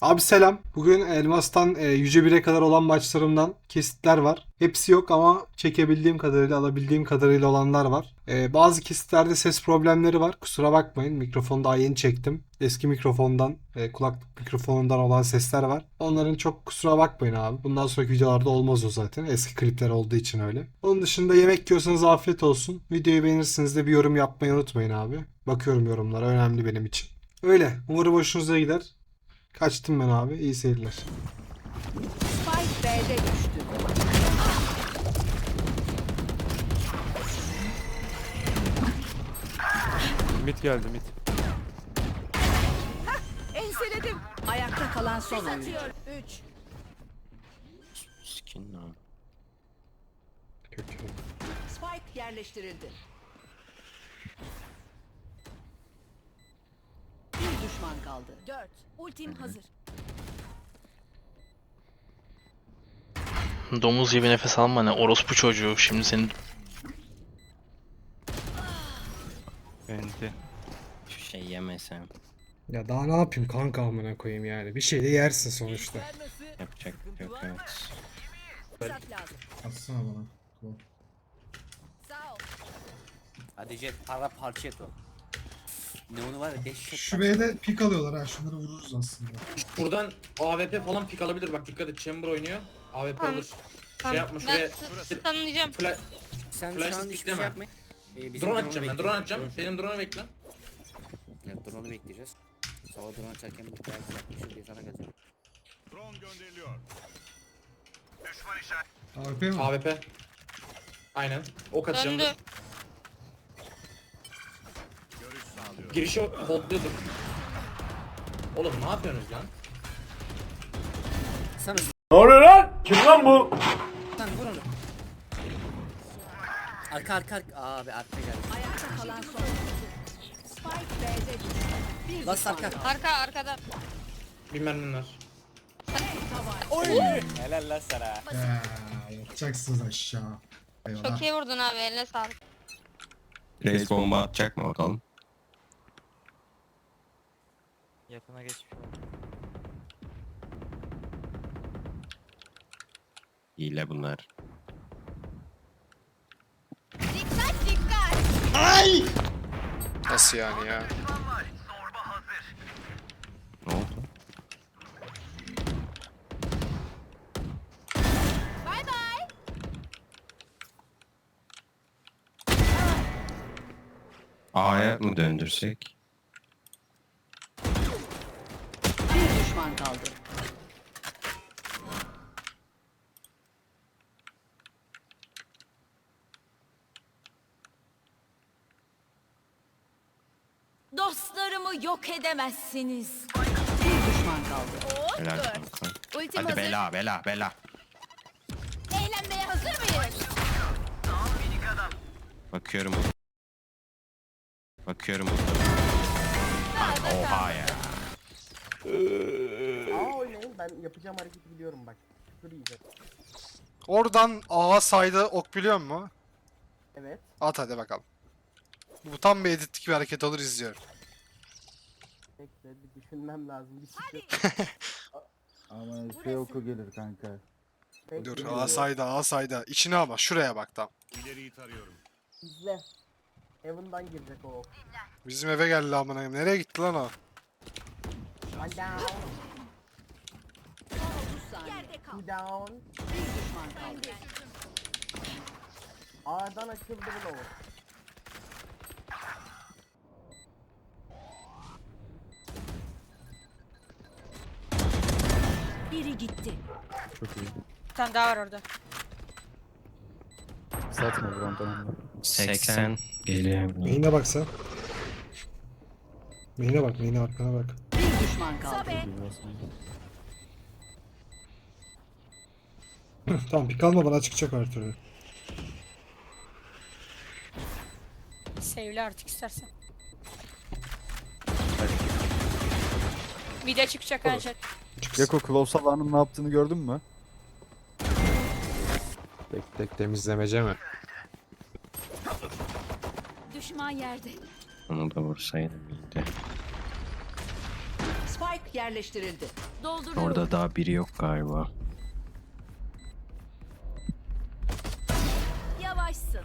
Abi selam. Bugün Elmas'tan e, Yüce 1'e kadar olan maçlarımdan kesitler var. Hepsi yok ama çekebildiğim kadarıyla, alabildiğim kadarıyla olanlar var. E, bazı kesitlerde ses problemleri var. Kusura bakmayın. Mikrofonu daha yeni çektim. Eski mikrofondan, e, kulaklık mikrofonundan olan sesler var. Onların çok kusura bakmayın abi. Bundan sonraki videolarda olmaz o zaten. Eski klipler olduğu için öyle. Onun dışında yemek yiyorsanız afiyet olsun. Videoyu beğenirseniz de bir yorum yapmayı unutmayın abi. Bakıyorum yorumlara. Önemli benim için. Öyle. Umarım hoşunuza gider. Kaçtım ben abi. İyi seyirler. Spike B'de düştü. Mit geldi mit. Enseledim. Ayakta kalan son oyuncu. 3. Skin lan. Kötü. Spike yerleştirildi. Bir düşman kaldı. 4. Ultim hazır. Domuz gibi nefes alma ne orospu çocuğu şimdi senin Enti. şu şey yemesem Ya daha ne yapayım kanka amına koyayım yani. Bir şey de yersin sonuçta. yapacak şey yok evet. Lazım. Atsana bana. Hadi jet para parça et o. Ne onu var ya dehşet. Şu B'de pik alıyorlar ha şunları vururuz aslında. Buradan AWP falan pik alabilir bak dikkat et Chamber oynuyor. AWP Tamam. alır. Tamam, Şey yapma ben şuraya s- tanıyacağım. fla Sen Flash şu an hiçbir şey yapmayın. Ee, bizim drone atacağım ben drone bekliyoruz. atacağım. Drone- Benim drone'u bekle. Evet, drone'u bekleyeceğiz. Sabah drone açarken bir belki yapmışım diye sana geleceğim. AWP mi? AWP. Aynen. Ok atacağım. Döndü. Girişi holdluyordum. Oğlum ne yapıyorsunuz lan? Sana Ne oluyor lan? Kim lan bu? Lan vur onu. Arka arka arka. Abi arka geldi. Ayakta kalan son. Spike B'de düştü. Bir Bas düşman arka. Arka arkada. Bir mermim var. Ya yatacaksınız aşağı. Eyvallah. Çok iyi vurdun abi eline sağlık. Reis bomba atacak mı bakalım? Yakına geçmiş Hile bunlar. Nasıl yani ya? Ne oldu? A'ya mı döndürsek? Bir düşman kaldı. Dostlarımı yok edemezsiniz. Bir düşman kaldı. Helal kanka. Ultim Hadi hazır. bela bela bela. Eğlenmeye hazır mıyız? Bakıyorum. Bakıyorum. Oha ya. Ben yapacağım hareketi biliyorum bak. Dur iyice. Oradan A'ya saydı ok biliyor musun? Evet. At hadi bakalım. Bu tam bir editlik bir hareket olur izliyorum. Bekle bir düşünmem lazım. Bir çıkıyor. Ama şey oku gelir kanka. Bekle, Dur bir A sayda A sayda. İçine ama şuraya bak tam. İzle. Heaven'dan girecek o. ok. Bizim eve geldi amına koyayım. Nereye gitti lan o? Down. 30 saniye. Two down. Bir düşman kaldı. A'dan açıldı bu lower. Biri gitti. Bir tane daha var orada. Satma buram tamam. 80 geliyor. Main'e bak sen. Main'e bak, main'e arkana bak. Bir düşman kaldı. tamam pik alma bana çıkacak her türlü. Sevle artık istersen. Mide çıkacak ha chat. Gecko close alanın ne yaptığını gördün mü? Tek tek temizlemece mi? Düşman yerde. Onu da vursaydım iyiydi. Spike Spike yerleştirildi. Dolduruyorum. Orada daha biri yok galiba.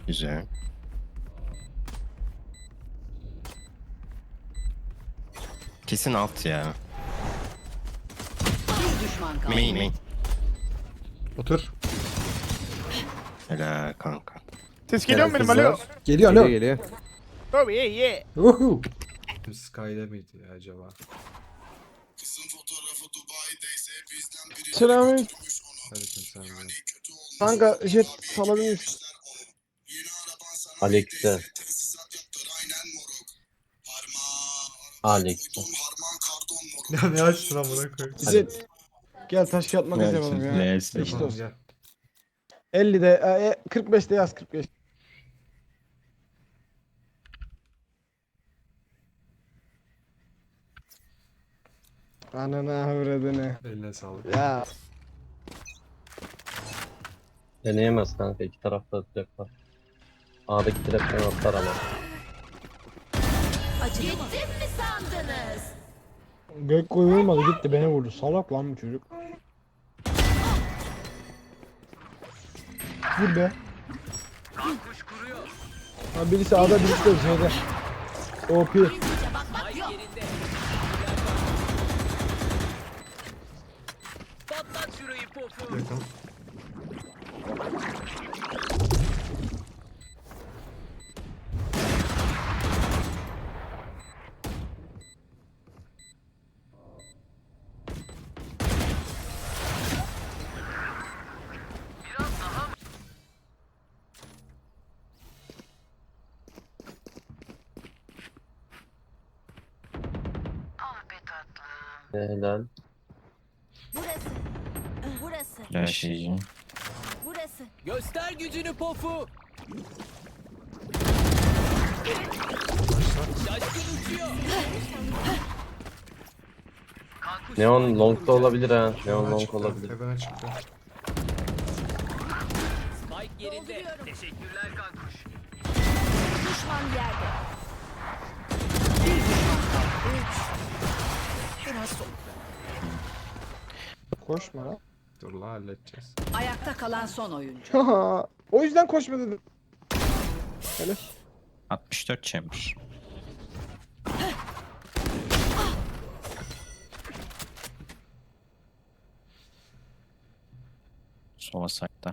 Güzel. Kesin alt ya. Bir düşman kaldı. Main main. Otur. Helal kanka. Ses geliyor mu benim, alo? Geliyor Geliyor alo. geliyor. Oh yeah yeah. Uhu. Sky'de miydi ya acaba? Selamünaleyküm. Aleykümselam. Kanka jet salabilir misin? Alex'te. Alex. Ya ne açtın amına koyayım? Jet. Gel taş kağıt makas yapalım ya. Neyse. Tamam, olsun. gel. 50'de, e, 45'te yaz 45. Ananı avradını. Eline sağlık. Ya Deneyemez kanka. iki tarafta atacaklar. A'daki trapten atlar ama. Gittim mi sandınız? gök koyu vurmadı gitti beni vurdu. Salak lan bu çocuk. Vur be. Ha birisi A'da birisi de C'de. OP. Yakın. Helal. Burası. Burası. Yaşayıcı. Burası. Göster gücünü pofu. Neon long da olabilir ha. Neon long çıktı. olabilir. Hemen çıktı. Spike yerinde. Teşekkürler kankuş. Düşman yerde. Bir düşman kaldı. Biraz sol. Koşma lan. Dur la halledeceğiz. Ayakta kalan son oyuncu. Haha. o yüzden koşma dedim. 64 chamber. Sola side'da.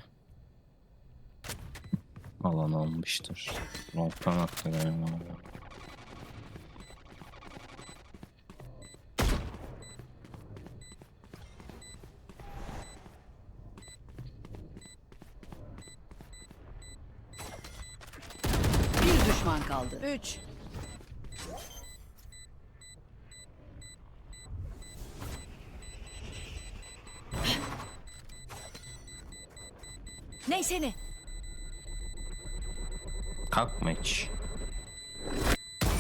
Alan almıştır. Long'dan attı galiba. Kaldı. Üç. Neyse ne. Kalkma hiç.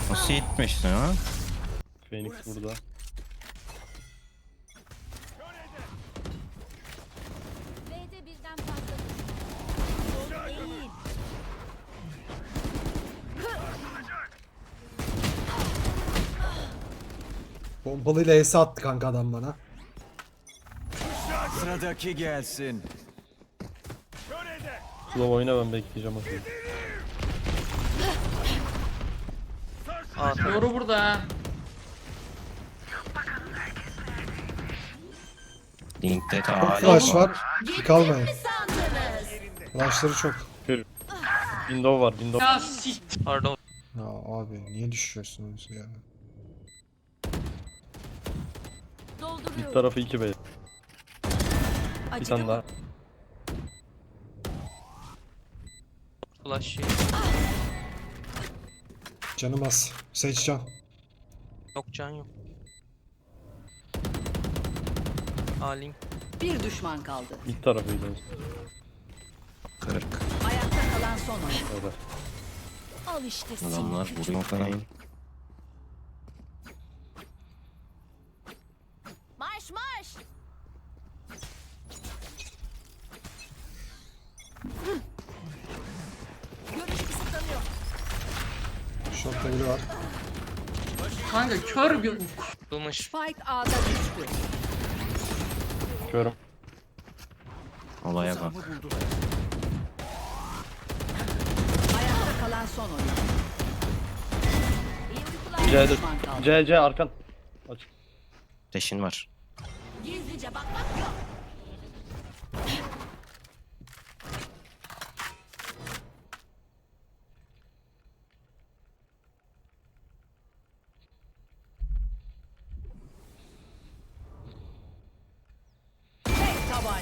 Nasıl gitmişsin ha? Phoenix burada. B'de birden fazla. Doğru değil. Pompalıyla ES attı kanka adam bana. Sıradaki gelsin. Slow oyna ben bekleyeceğim bakayım. Doğru burada. Link'te Çok flash var. Kalmayın. Flashları çok. Window var window. Ya sik. Pardon. Ya abi niye düşüyorsunuz ya? Dolduruyorum. Bir tarafı 2 B. Bir tane daha. Flash Canım az. Seç can. Yok can yok. Alim. Bir düşman kaldı. Bir tarafıydı. 40. Ayakta kalan son oyuncu. Evet. Al işte seni. Adamlar vuruyor falan. Biri var. Kanka kör bir Spike A'da düştü. Körüm. Olaya bak. Ayakta kalan son oyun. İyi uykular. C, Düşman kaldı. C, C arkan. Açık. Deşin var. Gizlice bakmak yok. Tek tabanca.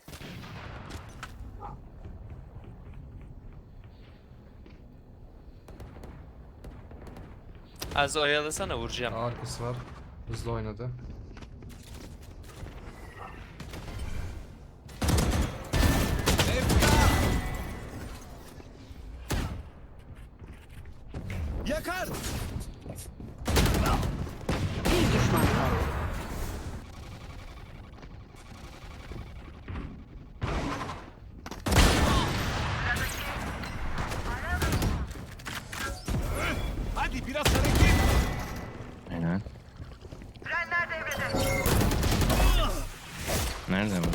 Az oyalasana vuracağım. Arkası var. Hızlı oynadı. Bir düşman kaldı. Aynen. Nerede bu?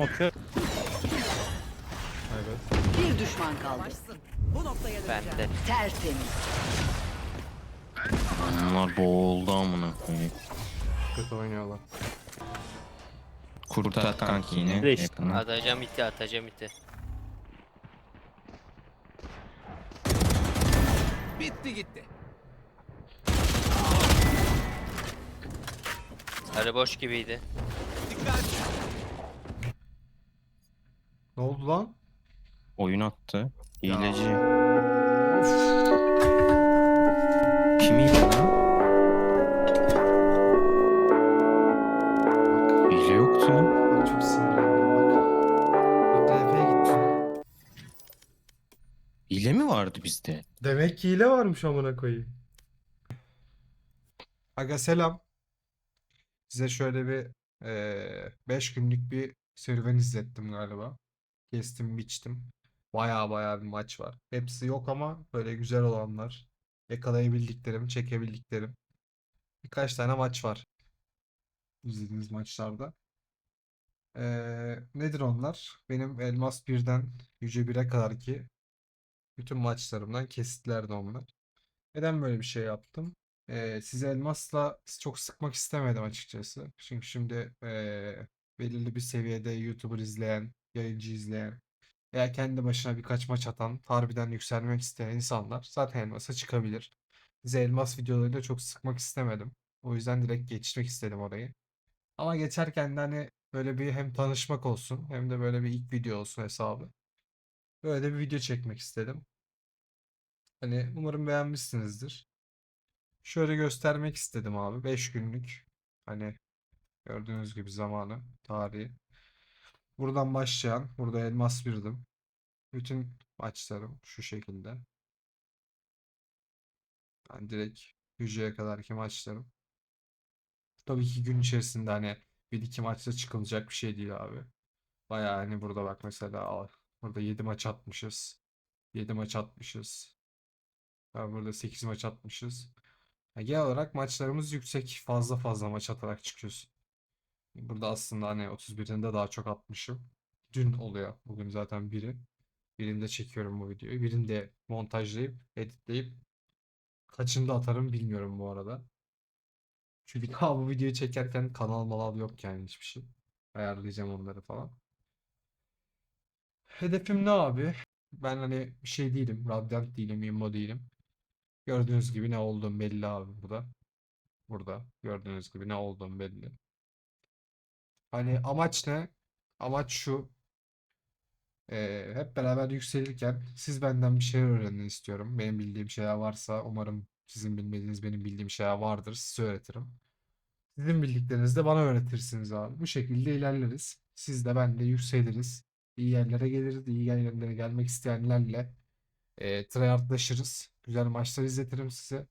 O kör. Evet. Bir düşman kaldı. Bu noktaya Bende. Tertemiz. Bunlar boğuldu amına koyayım. Kötü oynuyorlar. Kurtar kanki yine. Değiş. Yakına. Atacağım iti atacağım iti. Bitti gitti. Sarı boş gibiydi. Ne oldu lan? Oyun attı. Hileci. Kim hile lan? Hile yoktu. Çok sinirlendim bak. DF'ye gittim. Hile mi vardı bizde? Demek ki hile varmış amına koyayım. Aga selam. Size şöyle bir 5 günlük bir serüven izlettim galiba. Kestim, biçtim. Baya baya bir maç var. Hepsi yok ama böyle güzel olanlar. Yakalayabildiklerim, çekebildiklerim. Birkaç tane maç var. İzlediğiniz maçlarda. Eee, nedir onlar? Benim Elmas 1'den Yüce 1'e kadar ki bütün maçlarımdan kesitlerdi onlar. Neden böyle bir şey yaptım? Ee, sizi elmasla çok sıkmak istemedim açıkçası. Çünkü şimdi ee, belirli bir seviyede YouTuber izleyen, yayıncı izleyen veya kendi başına birkaç maç atan, harbiden yükselmek isteyen insanlar zaten elmasa çıkabilir. Sizi elmas videolarıyla çok sıkmak istemedim. O yüzden direkt geçmek istedim orayı. Ama geçerken de hani böyle bir hem tanışmak olsun hem de böyle bir ilk video olsun hesabı. Böyle bir video çekmek istedim. Hani umarım beğenmişsinizdir. Şöyle göstermek istedim abi. 5 günlük. Hani gördüğünüz gibi zamanı, tarihi. Buradan başlayan, burada elmas birdim. Bütün maçlarım şu şekilde. Ben direkt Yüce'ye kadarki maçlarım. Tabii ki gün içerisinde hani bir iki maçta çıkılacak bir şey değil abi. Bayağı hani burada bak mesela. Burada 7 maç atmışız. 7 maç atmışız. Ya burada 8 maç atmışız. Ya genel olarak maçlarımız yüksek. Fazla fazla maç atarak çıkıyoruz. Burada aslında hani 31'inde daha çok atmışım. Dün oluyor. Bugün zaten biri. Birinde çekiyorum bu videoyu. Birinde montajlayıp, editleyip kaçında atarım bilmiyorum bu arada. Çünkü daha bu videoyu çekerken kanal malal yok yani hiçbir şey. Ayarlayacağım onları falan. Hedefim ne abi? Ben hani bir şey değilim. Radiant değilim, immo değilim. Gördüğünüz gibi ne olduğum belli abi burada. Burada. Gördüğünüz gibi ne olduğum belli. Hani amaç ne? Amaç şu. Ee, hep beraber yükselirken siz benden bir şeyler öğrenin istiyorum. Benim bildiğim şeyler varsa umarım sizin bilmediğiniz benim bildiğim şeyler vardır. Size öğretirim. Sizin bildiklerinizi de bana öğretirsiniz abi. Bu şekilde ilerleriz. Siz de ben de yükseliriz. İyi yerlere geliriz. İyi yerlere gelmek isteyenlerle e, tryhardlaşırız. Güzel maçlar izletirim size.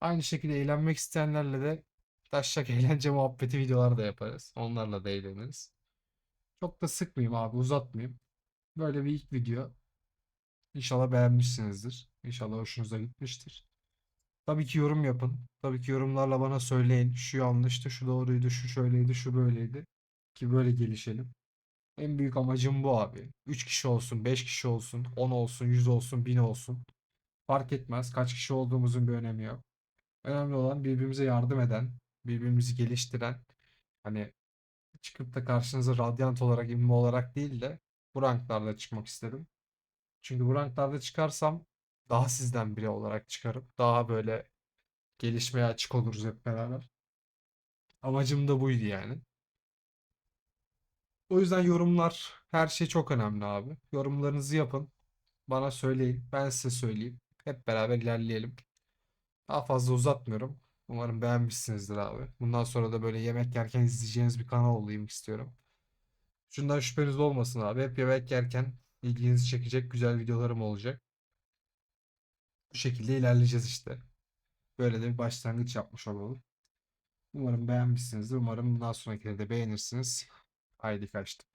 Aynı şekilde eğlenmek isteyenlerle de taşak eğlence muhabbeti videolar da yaparız. Onlarla da eğleniriz. Çok da sıkmayayım abi uzatmayayım. Böyle bir ilk video. İnşallah beğenmişsinizdir. İnşallah hoşunuza gitmiştir. Tabii ki yorum yapın. Tabii ki yorumlarla bana söyleyin. Şu yanlıştı, şu doğruydu, şu şöyleydi, şu böyleydi. Ki böyle gelişelim. En büyük amacım bu abi. 3 kişi olsun, 5 kişi olsun, 10 olsun, 100 olsun, 1000 olsun. Fark etmez. Kaç kişi olduğumuzun bir önemi yok. Önemli olan birbirimize yardım eden, birbirimizi geliştiren, hani çıkıp da karşınıza radyant olarak, immo olarak değil de bu ranklarda çıkmak istedim. Çünkü bu ranklarda çıkarsam daha sizden biri olarak çıkarım. Daha böyle gelişmeye açık oluruz hep beraber. Amacım da buydu yani. O yüzden yorumlar, her şey çok önemli abi. Yorumlarınızı yapın. Bana söyleyin. Ben size söyleyeyim. Hep beraber ilerleyelim. Daha fazla uzatmıyorum. Umarım beğenmişsinizdir abi. Bundan sonra da böyle yemek yerken izleyeceğiniz bir kanal olayım istiyorum. Şundan şüpheniz olmasın abi. Hep yemek yerken ilginizi çekecek güzel videolarım olacak. Bu şekilde ilerleyeceğiz işte. Böyle de bir başlangıç yapmış olalım. Umarım beğenmişsinizdir. Umarım bundan sonrakileri de beğenirsiniz. Haydi kaçtım.